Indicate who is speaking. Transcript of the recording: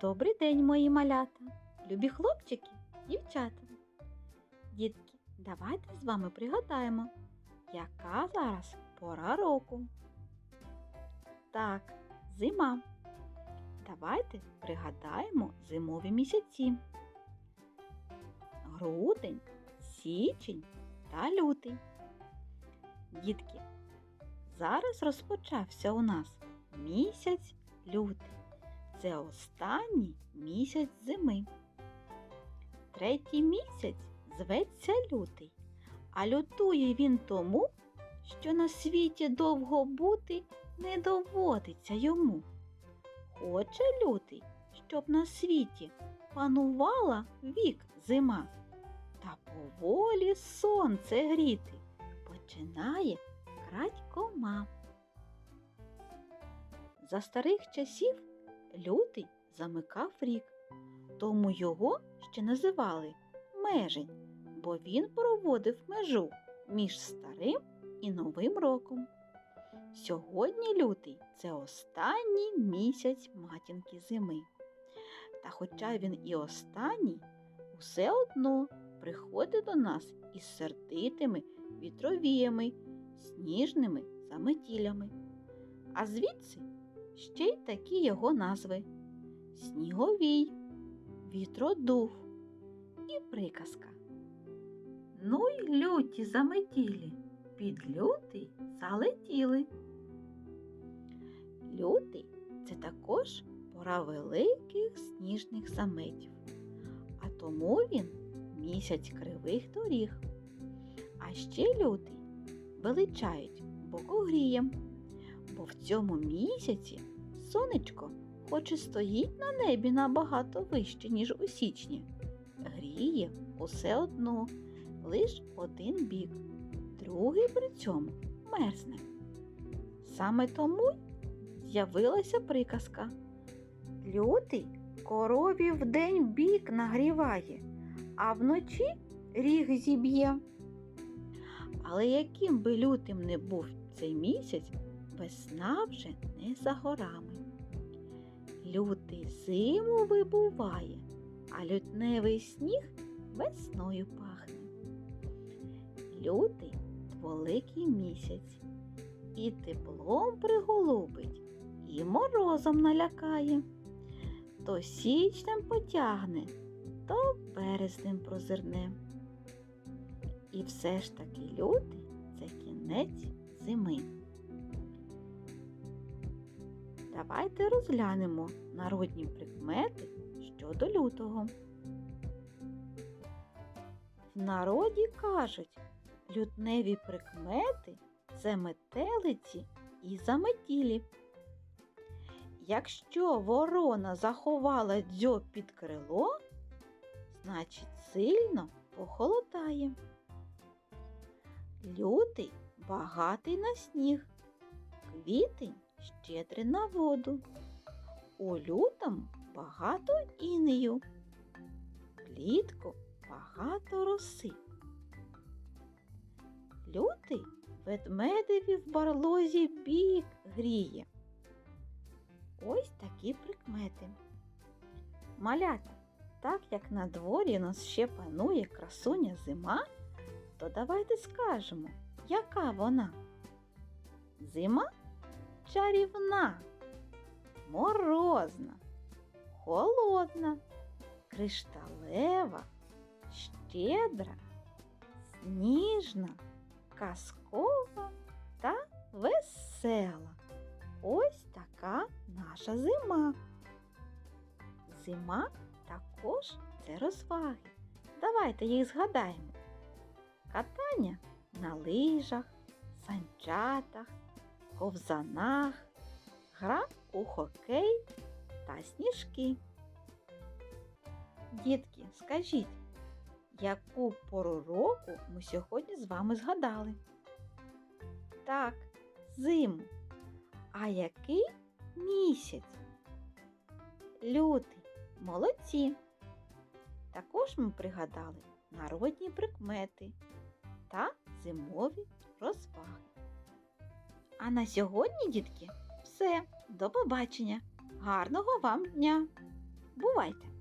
Speaker 1: Добрий день, мої малята, любі хлопчики, дівчата. Дітки, давайте з вами пригадаємо, яка зараз пора року. Так, зима. Давайте пригадаємо зимові місяці. Грудень, січень та лютий. Дітки, зараз розпочався у нас місяць лютий. Це останній місяць зими. Третій місяць зветься лютий, а лютує він тому, що на світі довго бути не доводиться йому. Хоче лютий, щоб на світі панувала вік зима, та поволі сонце гріти починає крадькома. За старих часів лютий замикав рік, тому його ще називали межень, бо він проводив межу між старим і новим роком. Сьогодні лютий це останній місяць матінки зими. Та хоча він і останній, усе одно приходить до нас із сердитими вітровіями, сніжними заметілями. А звідси ще й такі його назви Сніговій, Вітродув і приказка. Ну й люті заметілі, під лютий залетіли. Лютий це також пора великих сніжних заметів, а тому він місяць кривих доріг. А ще лютий величають бокогрієм бо в цьому місяці сонечко, хоч і стоїть на небі набагато вище, ніж у січні, гріє усе одно лиш один бік, другий при цьому мерзне. Саме тому з'явилася приказка. Лютий корові вдень бік нагріває, а вночі ріг зіб'є. Але яким би лютим не був цей місяць, Весна вже не за горами. Лютий зиму вибуває, а лютневий сніг весною пахне. Лютий великий місяць і теплом приголубить, і морозом налякає. То січнем потягне, то березнем прозирне. І все ж таки лютий це кінець зими. Давайте розглянемо народні прикмети щодо лютого. В народі кажуть, лютневі прикмети це метелиці і заметілі. Якщо ворона заховала дзьоб під крило, значить сильно похолодає. Лютий багатий на сніг, квітень щедрий на воду. У лютому багато інею, влітку багато роси. Лютий ведмедеві в барлозі бік гріє. Ось такі прикмети. Малята, так як на дворі нас ще панує красуня зима, то давайте скажемо, яка вона? Зима чарівна, морозна, холодна, кришталева, щедра, сніжна, казкова та весела. Ось така наша зима. Зима також це розваги. Давайте їх згадаємо. Катання на лижах, санчатах, ковзанах, гра у хокей та сніжки. Дітки, скажіть, яку пору року ми сьогодні з вами згадали? Так, зиму. А який місяць? Лютий. Молодці. Також ми пригадали народні прикмети та зимові розваги. А на сьогодні, дітки, все. До побачення. Гарного вам дня! Бувайте!